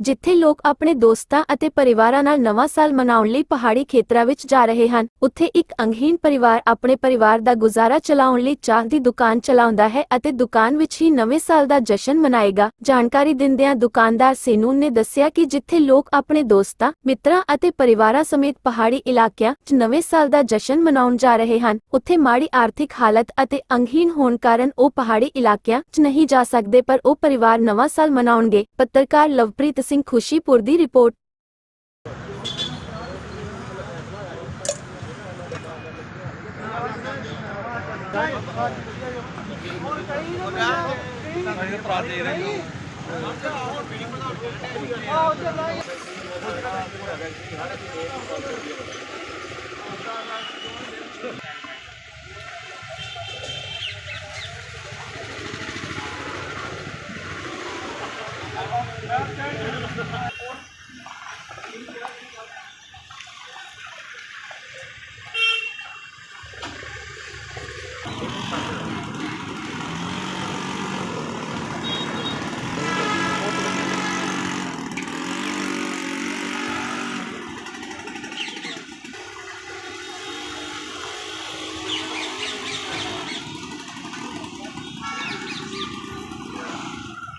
ਜਿੱਥੇ ਲੋਕ ਆਪਣੇ ਦੋਸਤਾਂ ਅਤੇ ਪਰਿਵਾਰਾਂ ਨਾਲ ਨਵਾਂ ਸਾਲ ਮਨਾਉਣ ਲਈ ਪਹਾੜੀ ਖੇਤਰਾਂ ਵਿੱਚ ਜਾ ਰਹੇ ਹਨ, ਉੱਥੇ ਇੱਕ ਅੰਗਹੀਨ ਪਰਿਵਾਰ ਆਪਣੇ ਪਰਿਵਾਰ ਦਾ ਗੁਜ਼ਾਰਾ ਚਲਾਉਣ ਲਈ ਚਾਹ ਦੀ ਦੁਕਾਨ ਚਲਾਉਂਦਾ ਹੈ ਅਤੇ ਦੁਕਾਨ ਵਿੱਚ ਹੀ ਨਵੇਂ ਸਾਲ ਦਾ ਜਸ਼ਨ ਮਨਾਏਗਾ। ਜਾਣਕਾਰੀ ਦਿੰਦਿਆਂ ਦੁਕਾਨਦਾਰ ਸੇਨੂਨ ਨੇ ਦੱਸਿਆ ਕਿ ਜਿੱਥੇ ਲੋਕ ਆਪਣੇ ਦੋਸਤਾਂ, ਮਿੱਤਰਾਂ ਅਤੇ ਪਰਿਵਾਰਾਂ ਸਮੇਤ ਪਹਾੜੀ ਇਲਾਕਿਆਂ 'ਚ ਨਵੇਂ ਸਾਲ ਦਾ ਜਸ਼ਨ ਮਨਾਉਣ ਜਾ ਰਹੇ ਹਨ, ਉੱਥੇ ਮਾੜੀ ਆਰਥਿਕ ਹਾਲਤ ਅਤੇ ਅੰਗਹੀਨ ਹੋਣ ਕਾਰਨ ਉਹ ਪਹਾੜੀ ਇਲਾਕਿਆਂ 'ਚ ਨਹੀਂ ਜਾ ਸਕਦੇ ਪਰ ਉਹ ਪਰਿਵਾਰ ਨਵਾਂ ਸਾਲ ਮਨਾਉਣਗੇ। ਪੱਤਰਕਾਰ ਲਵਪ੍ਰੀਤ ਸਿੰਘ ਖੁਸ਼ੀਪੁਰ ਦੀ ਰਿਪੋਰਟ।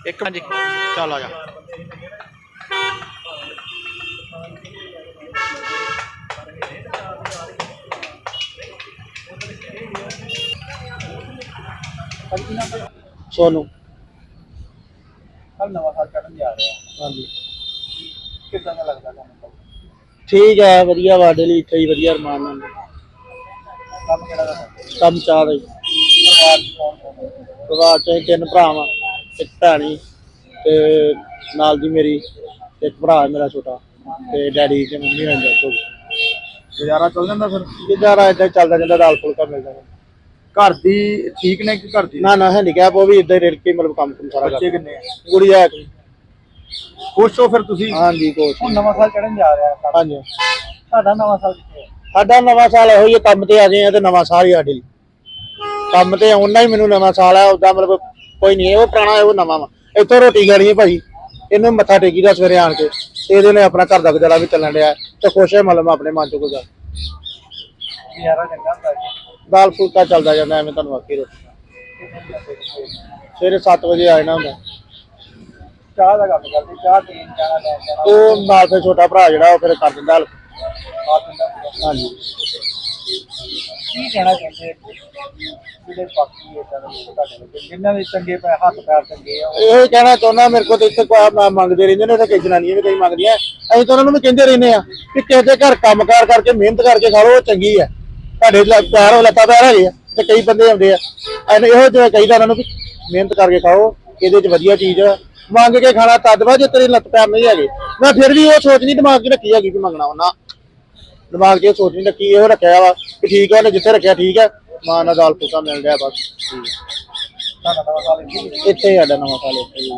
ਇੱਕ ਹਾਂਜੀ ਚੱਲ ਆ ਜਾ ਸੋਨੂੰ। ਕੱਲ ਨਵਾਂ ਸਾਲ ਚੜ੍ਹਨ ਜਾ ਰਿਹਾ ਹਾਂਜੀ। ਕਿੱਦਾਂ ਦਾ ਲੱਗਦਾ ਤੁਹਾਨੂੰ ਠੀਕ ਹੈ ਵਧੀਆ ਵਾਡੇ ਲਈ ਇੱਥੇ ਹੀ ਵਧੀਆ ਰਮਾਨ ਨਾਲ। ਕੰਮ ਕਿਹੜਾ ਦਾ ਕੰਮ ਚਾਹ ਦਾ ਜੀ। ਪਰਿਵਾਰ ਚ ਕੌਣ ਕੌਣ ਹੈ? ਪਰਿਵਾਰ ਚ ਅਸੀਂ ਤਿੰਨ ਭਰਾਵਾਂ ਇੱਕ ਭੈਣੀ ਤੇ ਨਾਲ ਦੀ ਮੇਰੀ ਇੱਕ ਭਰਾ ਮੇਰਾ ਛੋਟਾ ਤੇ ਡੈਡੀ ਤੇ ਮੰਮੀ ਗੁਜ਼ਾਰਾ ਚੱਲ ਜਾਂਦਾ ਫਿਰ? ਗੁਜ਼ਾਰਾ ਏਦਾਂ ਹੀ ਚੱਲਦਾ ਜਾਂਦਾ ਦਾਲ ਫੁਲਕਾ ਮਿਲਦਾ ਰਹਿੰਦਾ। ਘਰ ਦੀ ਠੀਕ ਨੇ ਕਿ ਘਰ ਦੀ? ਨਾ ਨਾ ਹੈਂਡੀਕੈਪ ਉਹ ਵੀ ਇਦਾਂ ਹੀ ਰੇੜ ਕੇ ਮਤਲਬ ਕੰਮ ਕੁਮ ਸਾਰਾ ਬੱਚੇ ਕਰਦਾ। ਕਿੰਨੇ ਆ? ਗੁੜੀਆ ਇੱਕ। ਖੁਸ਼ ਹੋ ਫਿਰ ਤੁਸੀਂ? ਹਾਂਜੀ ਕੋਚ ਹੁਣ ਨਵਾਂ ਸਾਲ ਚੜ੍ਹਨ ਜਾ ਰਿਹਾ ਕੰਮ। ਹਾਂਜੀ। ਤੁਹਾਡਾ ਨਵਾਂ ਸਾਲ ਕਿੱਥੇ ਹੈ? ਸਾਡਾ ਨਵਾਂ ਸਾਲ ਇਹੋ ਹੀ ਹੈ, ਕੰਮ ਤੇ ਆ ਗਏ ਆ ਤੇ ਨਵਾਂ ਸਾਲ ਹੀ ਸਾਡੇ। ਲਈ ਕੰਮ ਤੇ ਆਉਣਾ ਹੀ ਮੈਨੂੰ ਨਵਾਂ ਸਾਲ ਆ ਉਦਾਂ ਮਤਲਬ ਕੋਈ ਨਹੀਂ ਉਹ ਪੁਰਾਣਾ ਹੈ ਉਹ ਨਵਾਂ ਵਾ। ਇੱਥੋਂ ਰੋਟੀ ਖਾਣੀ ਹੈ ਭਾਈ। ਇਹਨੂੰ ਮੱਥਾ ਟੇਕੀ ਦਾ ਸਵੇਰੇ ਆਣ ਕੇ। ਤੇ ਇਹਦੇ ਨੇ ਆਪਣਾ ਘਰ ਦਾ ਗੁਜ਼ਾਰਾ ਵੀ ਚੱਲਣ ਡਿਆ ਤੇ ਖੁਸ਼ ਹੈ ਮਤਲਬ ਆਪਣੇ ਮਨ ਚ ਕੋਈ ਗੱਲ। ਗੁਜ਼ਾਰਾ ਚੰਗਾ ਹੁੰਦਾ ਜੀ। ਦਾਲ ਫੁਲਕਾ ਚੱਲਦਾ ਜਾਂਦਾ ਐਵੇਂ ਤੁਹਾਨੂੰ ਆਖੀ ਰੋਟੀ ਸਵੇਰੇ 7 ਵਜੇ ਆ ਜਾਣਾ ਹੁੰਦਾ। ਚਾਹ ਦਾ ਕੰਮ ਕਰਦੇ ਚਾਹ ਪੀਣ ਜਾਣਾ ਲੈ ਜਾਣਾ। ਉਹ ਨਾਲ ਫਿਰ ਛੋਟਾ ਭਰਾ ਜਿਹੜਾ ਉਹ ਫਿਰ ਕਰ ਦਿੰਦਾ help। ਹਾਂਜੀ। ਕੀ ਕਹਿਣਾ ਚਾਹੁੰਦੇ ਜਿਹੜੇ ਬਾਕੀ ਇਹ ਤਾਂ ਤੁਹਾਡੇ ਵਿੱਚ ਜਿਨ੍ਹਾਂ ਦੇ ਚੰਗੇ ਪੈ ਹੱਥ ਪੈਰ ਚੰਗੇ ਆ ਉਹ ਇਹ ਕਹਿਣਾ ਚਾਹੁੰਦਾ ਮੇਰੇ ਕੋਲ ਤੇ ਇੱਥੇ ਕੋਈ ਮ- ਮੰਗਦੇ ਰਹਿੰਦੇ ਨੇ ਤੇ ਕਈ ਜਨਾਨੀਆਂ ਵੀ ਕਈ ਮੰਗਦੀਆਂ। ਅਸੀਂ ਤਾਂ ਉਹਨਾਂ ਨੂੰ ਵੀ ਕਹਿੰਦੇ ਰਹਿੰਦੇ ਆ ਕਿ ਕਿਸੇ ਦੇ ਘਰ ਕੰਮਕਾਰ ਕਰਕੇ ਮਿਹਨਤ ਕਰਕੇ ਖਾ ਲਓ ਉਹ ਚੰਗੀ ਆ ਤੁਹਾਡੇ ਲ- ਪਿਆਰ ਹੋ ਲੱਤਾਂ ਪੈਰ ਹੈਗੇ ਆ ਤੇ ਕਈ ਬੰਦੇ ਆਉਂਦੇ ਆ। ਐਨ ਇਹੋ ਜਿਹਾ ਕਹੀਦਾ ਉਹਨਾਂ ਨੂੰ ਵੀ ਮਿਹਨਤ ਕਰਕੇ ਖਾਓ ਇਹਦੇ 'ਚ ਵਧੀਆ ਚੀਜ਼ ਆ। ਮੰਗ ਕੇ ਖਾਣਾ ਤਦ ਵਾ ਜੇ ਤੇਰੀ ਲੱਤ ਪੈਰ ਨਹੀਂ ਹੈਗੇ। ਮੈਂ ਫਿਰ ਵੀ ਉਹ ਸੋਚ ਨਹੀਂ ਦਿਮਾਗ 'ਚ ਰੱਖੀ ਹੈਗੀ ਵੀ ਮੰਗਣਾ ਉਹਨਾਂ। ਦਿਮਾਗ 'ਚ ਸੋਚ ਨਹੀਂ ਰੱਖੀ ਇਹੋ ਰੱਖਿਆ ਵਾ ਕਿ ਠੀਕ ਆ ਉਹਨੇ ਜਿੱਥੇ ਰੱਖਿਆ ਠੀਕ ਆ ਮਾਂ ਨਾਲ ਦਾਲ ਫੁਲਕਾ ਮਿਲ ਗਿਆ ਬਸ। ਇੱਥੇ ਹੀ ਹੈ। ਹੀ ਸਾਡਾ ਨਵਾਂ ਸਾਲ ਇੱਥੇ ਹੀ।